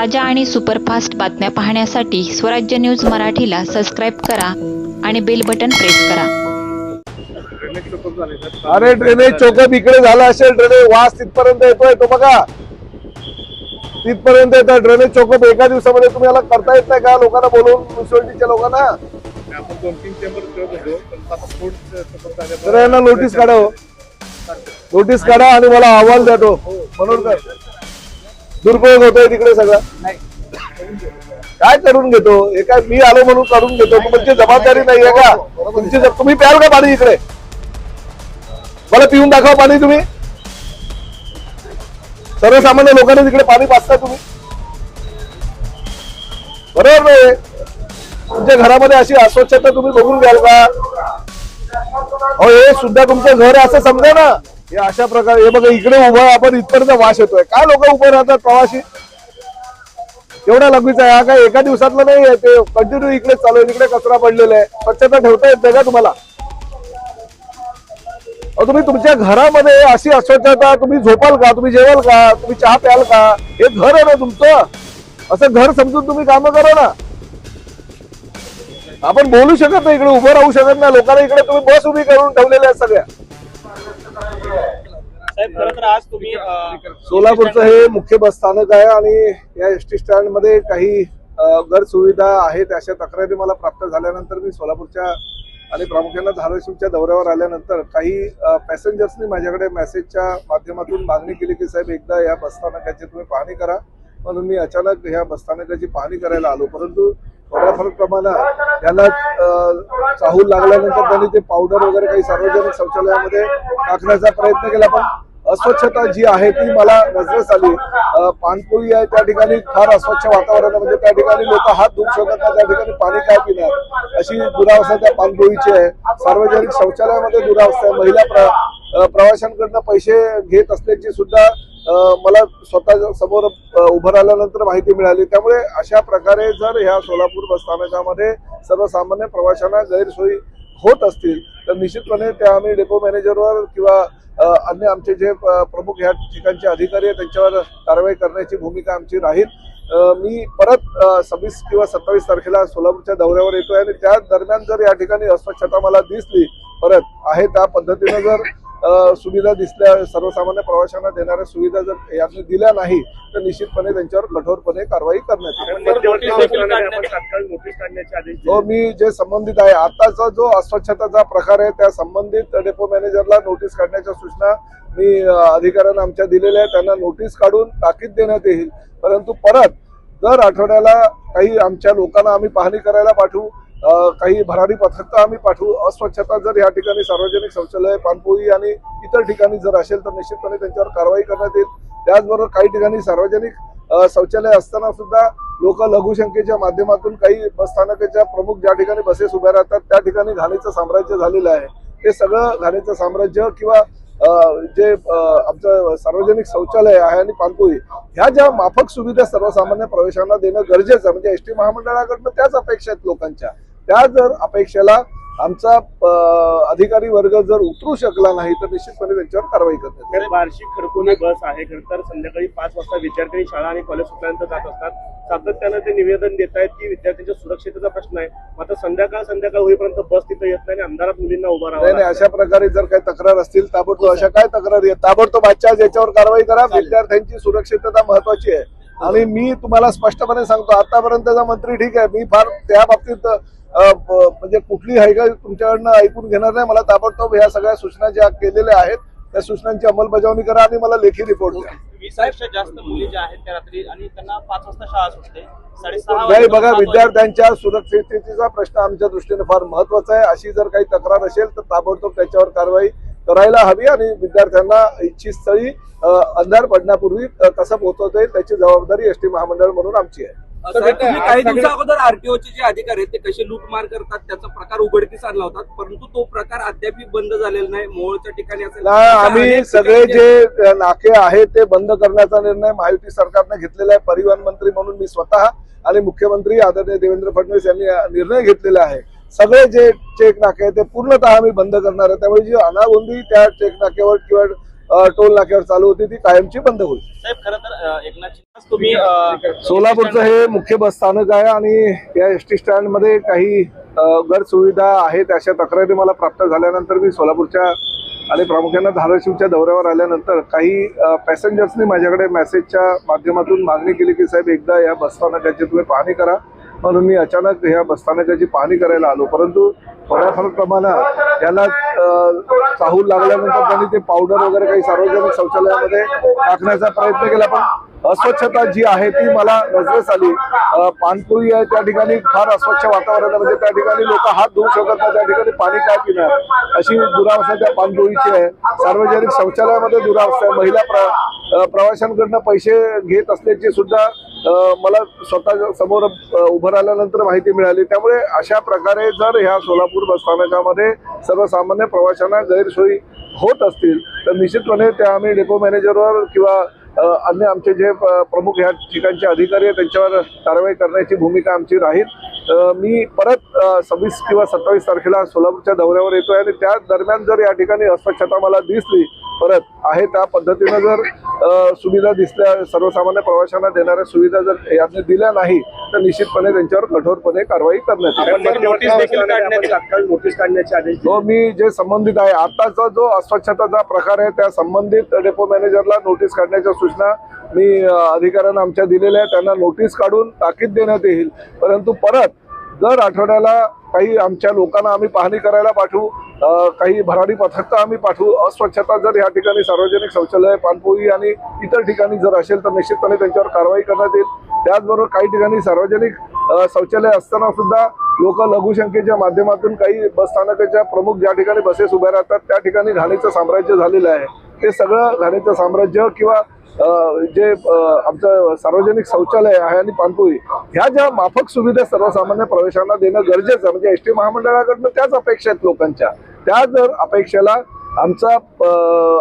ताज्या आणि सुपरफास्ट बातम्या पाहण्यासाठी स्वराज्य न्यूज मराठीला सबस्क्राईब करा आणि बेल बटन प्रेस करा. अरे ड्रेनेज चौकप इकडे झाला असेल ड्रेनेज वास तिथपर्यंत येतोय तो बघा. तिथपर्यंत येतोय ड्रेनेज चौकप. एका दिवसामध्ये तुम्ही याला करता येत नाही का लोकांना बोलवून म्युन्सिपाल्टीच्या लोकांना? नोटीस काढा हो. नोटीस काढा आणि मला अहवाल द्या तो. म्हणून दुरुपयोग होतोय तिकडे सगळा. काय करून घेतो? हे काय मी आलो म्हणून करून घेतो. तुमची जबाबदारी नाहीये का? तुमची तुम्ही प्याल का पाणी इकडे? मला पिऊन दाखवा पाणी तुम्ही. सर्वसामान्य लोकांना तिकडे पाणी पाचता तुम्ही. बरोबर नाही तुमच्या घरामध्ये अशी अस्वच्छता तुम्ही बघून घ्याल का? अहो हे सुद्धा तुमचं घर आहे असं समजा ना. हे अशा प्रकारे हे बघा इकडे उभं आहे, आपण इथपर्यंत वास येतोय. काय लोक उभे राहतात प्रवासी? एवढा लगवीचा आहे. हा काय एका दिवसातलं नाही आहे ते. कंटिन्यू इकडे चालू आहे इकडे कचरा पडलेला आहे. स्वच्छता ठेवता येत नाही का तुम्हाला? तुम्ही तुमच्या घरामध्ये अशी अस्वच्छता तुम्ही झोपाल का? तुम्ही जेवाल का? तुम्ही चहा प्याल का? हे घर आहे ना तुमचं. असं घर समजून तुम्ही कामं करा ना. आपण बोलू शकत नाही इकडे उभं राहू शकत नाही. लोकांना इकडे तुम्ही बस उभी करून ठेवलेल्या आहेत सगळ्या. सोलापूरचं हे मुख्य बस स्थानक आहे आणि या एस टी स्टँडमध्ये काही अ, गैर सुविधा आहेत अशा तक्रारी मला प्राप्त झाल्यानंतर मी सोलापूरच्या आणि प्रामुख्यानं धाराशिवच्या दौऱ्यावर आल्यानंतर काही पॅसेंजर्सनी माझ्याकडे मेसेजच्या माध्यमातून मागणी केली की साहेब एकदा या बसस्थानकाची तुम्ही पाहणी करा. म्हणून मी अचानक ह्या बसस्थानकाची पाहणी करायला आलो. परंतु थोड्याफार प्रमाणात याला चाहूल लागल्यानंतर त्यांनी ते पावडर वगैरे काही सार्वजनिक शौचालयामध्ये टाकण्याचा प्रयत्न केला. पण अस्वच्छता जी आहे ती मला नजरेस आली. पाणपोळी आहे त्या ठिकाणी फार अस्वच्छ वातावरण आहे. म्हणजे त्या ठिकाणी लोक हात धुवू शकत नाही त्या ठिकाणी पाणी काय पिणार? अशी दुरावस्था त्या पाणपोळीची आहे. सार्वजनिक शौचालयामध्ये दुरावस्था आहे. महिला प्र प्रवाशांकडनं पैसे घेत असल्याची सुद्धा मला स्वतः समोर उभं राहिल्यानंतर माहिती मिळाली. त्यामुळे अशा प्रकारे जर ह्या सोलापूर बस स्थानकामध्ये सर्वसामान्य प्रवाशांना गैरसोयी होत असतील तर निश्चितपणे त्या आम्ही डेपो मॅनेजरवर किंवा अन्य आमचे जे प्रमुख ह्या ठिकाणचे अधिकारी आहेत त्यांच्यावर कारवाई करण्याची भूमिका आमची राहील. मी परत सव्वीस किंवा सत्तावीस तारखेला सोलापूरच्या दौऱ्यावर येतोय आणि त्या दरम्यान जर या ठिकाणी अस्वच्छता मला दिसली परत आहे त्या पद्धतीनं जर सुविधा दिसल्या सर्वसामान्य प्रवाशांना देणाऱ्या सुविधा जर यांनी दिल्या नाही तर निश्चितपणे त्यांच्यावर कठोरपणे कारवाई करण्यात येईल. हो मी जे संबंधित आहे आताचा जो अस्वच्छताचा प्रकार आहे त्या संबंधित डेपो मॅनेजरला नोटीस काढण्याच्या सूचना मी अधिकाऱ्यांना आमच्या दिलेल्या आहेत. त्यांना नोटीस काढून ताकीद देण्यात येईल. परंतु परत दर आठवड्याला काही आमच्या लोकांना आम्ही पाहणी करायला पाठवू. काही भरारी पथक आम्ही पाठवू. अस्वच्छता जर या ठिकाणी सार्वजनिक शौचालय पानपोई आणि इतर ठिकाणी जर असेल तर निश्चितपणे त्यांच्यावर कारवाई करण्यात येईल. त्याचबरोबर काही ठिकाणी सार्वजनिक शौचालय असताना सुद्धा लोक लघुशंकेच्या माध्यमातून काही बसस्थानकाच्या प्रमुख ज्या ठिकाणी बसेस उभ्या राहतात त्या ठिकाणी घाणीचं साम्राज्य झालेलं आहे. ते सगळं घाणीचं साम्राज्य किंवा जे आमचं सार्वजनिक शौचालय आहे आणि पाणपोई ह्या ज्या माफक सुविधा सर्वसामान्य प्रवेशांना देणं गरजेचं म्हणजे एस टी महामंडळाकडनं त्याच अपेक्षा आहेत लोकांच्या. त्या जर अपेक्षेला आमचा अधिकारी वर्ग जर उतरू शकला नाही तर निश्चितपणे त्यांच्यावर कारवाई. तर बार्शी खडकोली बस आहे खरं तर संध्याकाळी पाच वाजता विद्यार्थी शाळा आणि कॉलेज सुटल्यानंतर जात असतात. सातत्यानं ते निवेदन देत आहेत की विद्यार्थ्यांच्या सुरक्षेचा प्रश्न आहे. मात्र संध्याकाळ संध्याकाळ होईपर्यंत बस तिथं येत नाही आणि अंधारात मुलींना उभा राहावं अशा प्रकारे जर काही तक्रार असतील ताबडतोब अशा काय तक्रारी आहेत? ताबडतोब आजच्या आज याच्यावर कारवाई करा. विद्यार्थ्यांची सुरक्षितता महत्वाची आहे. आणि मी तुम्हाला स्पष्टपणे सांगतो आतापर्यंतचा मंत्री ठीक आहे मी फार त्या बाबतीत म्हणजे कुठली हायगा तुमच्याकडनं ऐकून घेणार नाही मला ताबडतोब ह्या सगळ्या सूचना ज्या केलेल्या आहेत त्या सूचनांची अंमलबजावणी करा आणि मला लेखी रिपोर्ट द्या. वीसपेक्षा जास्त मुली ज्या आहेत त्या रात्री आणि त्यांना पाच वाजता शाळा सुटते. साडेसहा नाही बघा विद्यार्थ्यांच्या सुरक्षिततेचा प्रश्न आमच्या दृष्टीने फार महत्त्वाचा आहे. अशी जर काही तक्रार असेल तर ताबडतोब त्याच्यावर कारवाई करायला हवी आणि विद्यार्थ्यांना इच्छित स्थळी अंधार पडण्यापूर्वी कसं पोहोचवता येईल त्याची जबाबदारी एसटी महामंडळ म्हणून आमची आहे. काही दिवसा अगोदर आरटीओचे जे अधिकारी आहेत ते कसे लूटमार करतात त्याचा प्रकार उघडकीस आणला होता परंतु तो प्रकार अद्याप बंद झालेला नाही मोहोळच्या ठिकाणी आम्ही सगळे जे नाके आहेत ते बंद करण्याचा निर्णय महायुती सरकारने घेतलेला आहे परिवहन मंत्री म्हणून मी स्वतः आणि मुख्यमंत्री आदरणीय देवेंद्र फडणवीस यांनी निर्णय घेतलेला आहे. सगळे जे चेक नाके आहेत ते पूर्णतः आम्ही बंद करणार आहे त्यामुळे जी अनागोंदी त्या चेक नाक्यावर किंवा टोल नाक्यावर चालू होती ती कायमची बंद होईल. साहेब खरं तर अ, एकनाथ शिंदे तुम्ही अ, सोलापूरचं हे मुख्य बस स्थानक आहे आणि या एस टी स्टँडमध्ये काही अ, गैरसुविधा आहेत अशा तक्रारी मला प्राप्त झाल्यानंतर मी सोलापूरच्या आणि प्रामुख्याने धाराशिवच्या दौऱ्यावर आल्यानंतर काही पॅसेंजर्सनी माझ्याकडे मेसेजच्या माध्यमातून मागणी केली की साहेब एकदा या बसस्थानकाची तुम्ही पाहणी करा. म्हणून मी अचानक ह्या बसस्थानकाची पाहणी करायला आलो. परंतु थोड्याफार प्रमाणात याला चाहूल लागल्यानंतर त्यांनी ते पावडर वगैरे काही सार्वजनिक शौचालयामध्ये टाकण्याचा प्रयत्न केला. पण अस्वच्छता जी आहे ती मला नजरेस आली. पाणपुरी आहे त्या ठिकाणी फार अस्वच्छ वातावरण म्हणजे त्या ठिकाणी लोक हात धुवू शकत नाही त्या ठिकाणी पाणी काय पिणार? अशी दुरावस्था त्या पाणपुरीची आहे. सार्वजनिक शौचालयामध्ये दुरावस्था आहे. महिला प्र प्रवाशांकडनं पैसे घेत असल्याची सुद्धा मला स्वतः समोर उभं राहिल्यानंतर माहिती मिळाली. त्यामुळे अशा प्रकारे जर ह्या सोलापूर बसस्थानकामध्ये सर्वसामान्य प्रवाशांना गैरसोयी होत असतील तर निश्चितपणे त्या आम्ही डेपो मॅनेजरवर किंवा अन्य आमचे जे प्रमुख ह्या ठिकाणचे अधिकारी आहेत त्यांच्यावर कारवाई करण्याची भूमिका आमची राहील. मी परत सव्वीस किंवा सत्तावीस तारखेला सोलापूरच्या दौऱ्यावर येतोय आणि त्या दरम्यान जर या ठिकाणी अस्वच्छता मला दिसली परत आहे त्या पद्धतीनं जर सुविधा दिसल्या सर्वसामान्य प्रवाशांना देणाऱ्या सुविधा जर यांनी दिल्या नाही तर निश्चितपणे त्यांच्यावर कठोरपणे कारवाई करण्यात येईल. आपण नोटीस देखील काढण्यात तात्काळ नोटीस काढण्याचे आदेश दिले. हो मी जे संबंधित आहे आताचा जो अस्वच्छताचा प्रकार आहे त्या संबंधित डेपो मॅनेजरला नोटीस काढण्याच्या सूचना मी अधिकाऱ्यांना आमच्या दिलेल्या आहे त्यांना नोटीस काढून ताकीद देण्यात येईल. परंतु परत दर आठवड्याला काही आमच्या लोकांना आम्ही पाहणी करायला पाठवू. काही भराडी पथक आम्ही पाठवू. अस्वच्छता जर या ठिकाणी सार्वजनिक शौचालय पानपोई आणि इतर ठिकाणी जर असेल तर निश्चितपणे त्यांच्यावर कारवाई करण्यात येईल. त्याचबरोबर काही ठिकाणी सार्वजनिक शौचालय असताना सुद्धा लोक लघुशंकेच्या माध्यमातून काही बसस्थानकाच्या प्रमुख ज्या ठिकाणी बसेस उभ्या राहतात त्या ठिकाणी घाणीचं साम्राज्य झालेलं आहे. ते सगळं घाणीचं साम्राज्य किंवा जे आमचं सार्वजनिक शौचालय आहे आणि पानपोई ह्या ज्या माफक सुविधा सर्वसामान्य प्रवेशांना देणं गरजेचं म्हणजे एस टी महामंडळाकडनं त्याच अपेक्षा आहेत लोकांच्या. त्या जर अपेक्षेला आमचा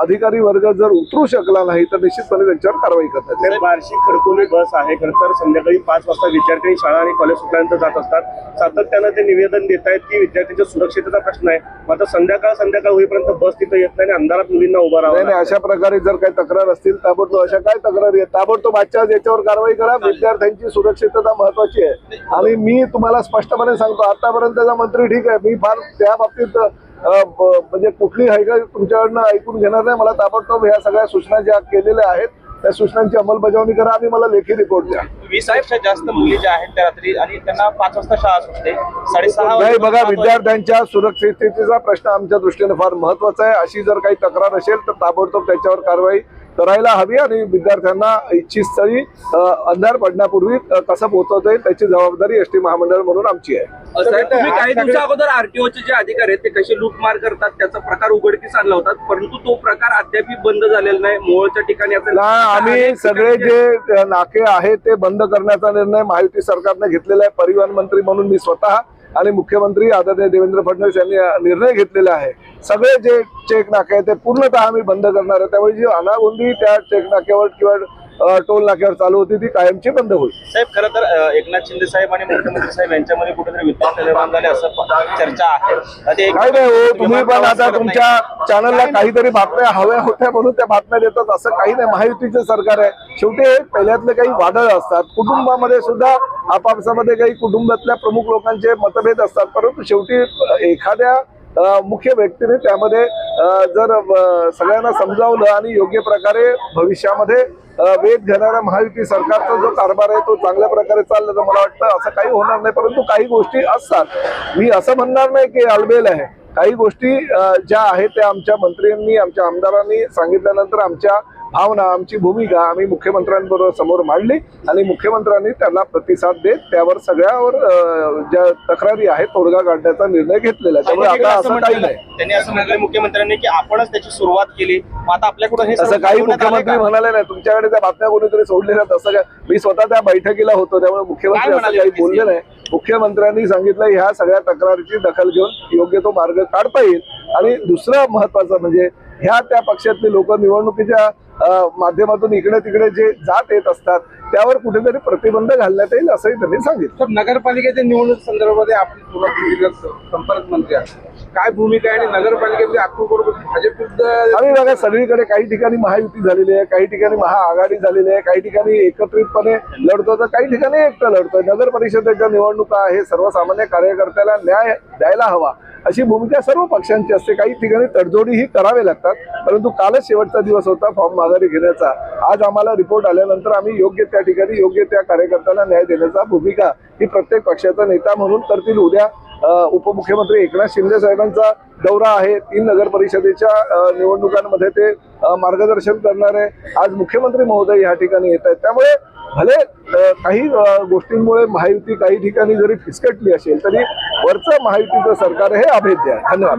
अधिकारी वर्ग जर उतरू शकला नाही तर निश्चितपणे त्यांच्यावर कारवाई करण्यात येईल. ते बार्शी खडकोली बस आहे खरं तर संध्याकाळी पाच वाजता विद्यार्थी शाळा आणि कॉलेज सुटल्यानंतर जात असतात. सातत्यानं ते निवेदन देत आहेत की विद्यार्थ्यांच्या सुरक्षेचा प्रश्न आहे. मात्र संध्याकाळ संध्याकाळ होईपर्यंत बस तिथं येत नाही आणि अंधारात मुलींना उभा नाही अशा प्रकारे जर काही तक्रार असतील ताबडतोब अशा काय तक्रारी आहेत? ताबडतोब आजच्या याच्यावर कारवाई करा. विद्यार्थ्यांची सुरक्षितता महत्वाची आहे. आणि मी तुम्हाला स्पष्टपणे सांगतो आतापर्यंतचा मंत्री ठीक आहे. मी फार त्या बाबतीत म्हणजे कुठली हायगा तुमच्याकडनं ऐकून घेणार नाही. मला ताबडतोब ह्या सगळ्या सूचना ज्या केलेल्या आहेत त्या सूचनांची अंमलबजावणी करा. आणि मला लेखी रिपोर्ट द्या. वीसपेक्षा जास्त मुली ज्या आहेत त्या रात्री आणि त्यांना पाच वाजता शाळा सुटते. साडेसहा नाही बघा विद्यार्थ्यांच्या सुरक्षिततेचा प्रश्न आमच्या दृष्टीने फार महत्त्वाचा आहे. अशी जर काही तक्रार असेल तर ताबडतोब त्याच्यावर कारवाई करायला हवी आणि विद्यार्थ्यांना इच्छित स्थळी अ, अंधार पडण्यापूर्वी कसं पोहोचवता येईल त्याची जबाबदारी एस टी महामंडळ म्हणून आमची आहे. तुम्ही काही दिवसा अगोदर आरटीओचे जे अधिकारी आहेत ते कसे लूटमार करतात त्याचा प्रकार उघडकीस आणला होता परंतु तो प्रकार अद्यापही बंद झालेला नाही मोहोळच्या ठिकाणी आम्ही सगळे जे नाके आहेत ते बंद करण्याचा निर्णय महायुती सरकारने घेतलेला आहे परिवहन मंत्री म्हणून मी स्वतः आणि मुख्यमंत्री आदरणीय देवेंद्र फडणवीस यांनी निर्णय घेतलेला आहे. सगळे जे चेक नाके आहेत ते पूर्णतः आम्ही बंद करणार आहे त्यामुळे जी अनागोंदी त्या चेक नाक्यावर किंवा टोल नाक्यावर चालू होती ती कायमची बंद होईल. साहेब खरं तर एकनाथ शिंदे साहेब आणि मुख्यमंत्री साहेब यांच्यामध्ये कुठेतरी विद्वास निर्माण झाले असं चर्चा आहे. ते काय नाही हो तुम्ही पण आता तुमच्या. चॅनलला काहीतरी बातम्या हव्या होत्या म्हणून त्या बातम्या देतात असं काही नाही. महायुतीचं सरकार आहे. शेवटी हे पहिल्यातले काही वादळ असतात. कुटुंबामध्ये सुद्धा आपापसामध्ये काही कुटुंबातल्या प्रमुख लोकांचे मतभेद असतात. परंतु शेवटी एखाद्या मुख्य व्यक्तीने त्यामध्ये जर सगळ्यांना समजावलं आणि योग्य प्रकारे भविष्यामध्ये वेध वेग घेणाऱ्या महायुती सरकारचा जो कारभार आहे तो चांगल्या प्रकारे चालला तर मला वाटतं. असं काही होणार नाही परंतु काही गोष्टी असतात. मी असं म्हणणार नाही की अलबेल आहे. काही गोष्टी ज्या आहेत त्या आमच्या मंत्र्यांनी आमच्या आमदारांनी सांगितल्यानंतर आमच्या भावना आमची भूमिका आम्ही मुख्यमंत्र्यांबरोबर समोर मांडली आणि मुख्यमंत्र्यांनी त्यांना प्रतिसाद देत त्यावर सगळ्यावर ज्या तक्रारी आहेत तोडगा काढण्याचा निर्णय घेतलेला त्यामुळे आता असं काही नाही. त्यांनी असं म्हटलं मुख्यमंत्र्यांनी की आपणच त्याची सुरुवात केली. आता आपल्याकडून असं काही मुख्यमंत्री? म्हणाले नाही. तुमच्याकडे त्या बातम्या कोणीतरी सोडलेल्या असं काय? मी स्वतः त्या बैठकीला होतो त्यामुळे मुख्यमंत्री असं म्हणाले काही बोलले नाही. मुख्यमंत्र्यांनी सांगितलं ह्या सगळ्या तक्रारीची दखल घेऊन योग्य तो मार्ग काढता येईल. आणि दुसरं महत्वाचं म्हणजे ह्या त्या पक्षातले लोक निवडणुकीच्या माध्यमातून इकडे तिकडे जे जात येत असतात त्यावर कुठेतरी प्रतिबंध घालण्यात येईल असंही त्यांनी सांगितलं. तर नगरपालिकेच्या निवडणूक संदर्भात आपण संपर्क मंत्री आहात. काय भूमिका आहे आणि नगरपालिकेमध्ये अक्टोबर भाजप विरुद्ध आम्ही बघा सगळीकडे काही ठिकाणी महायुती झालेली आहे काही ठिकाणी महाआघाडी झालेली आहे काही ठिकाणी एकत्रितपणे लढतो तर काही ठिकाणी एकटं लढतोय. नगर परिषदेच्या निवडणुका आहे सर्वसामान्य कार्यकर्त्याला न्याय द्यायला हवा. अशी भूमिका सर्व पक्षांची असते. काही ठिकाणी तडजोडीही करावे लागतात. परंतु कालच शेवटचा दिवस होता फॉर्म माघारी घेण्याचा. आज आम्हाला रिपोर्ट आल्यानंतर आम्ही योग्य त्या ठिकाणी योग्य त्या कार्यकर्त्याला न्याय देण्याचा भूमिका ही प्रत्येक पक्षाचा नेता म्हणून करतील. उद्या उपमुख्यमंत्री एकनाथ शिंदे साहेबांचा दौरा आहे. तीन नगर परिषदेच्या निवडणुकांमध्ये ते मार्गदर्शन करणार आहे आज मुख्यमंत्री महोदय या ठिकाणी येत आहेत. त्यामुळे भले काही गोष्टींमुळे महायुती काही ठिकाणी जरी फिसकटली असेल तरी वरचं महायुतीचं सरकार हे अभेद्य आहे. धन्यवाद.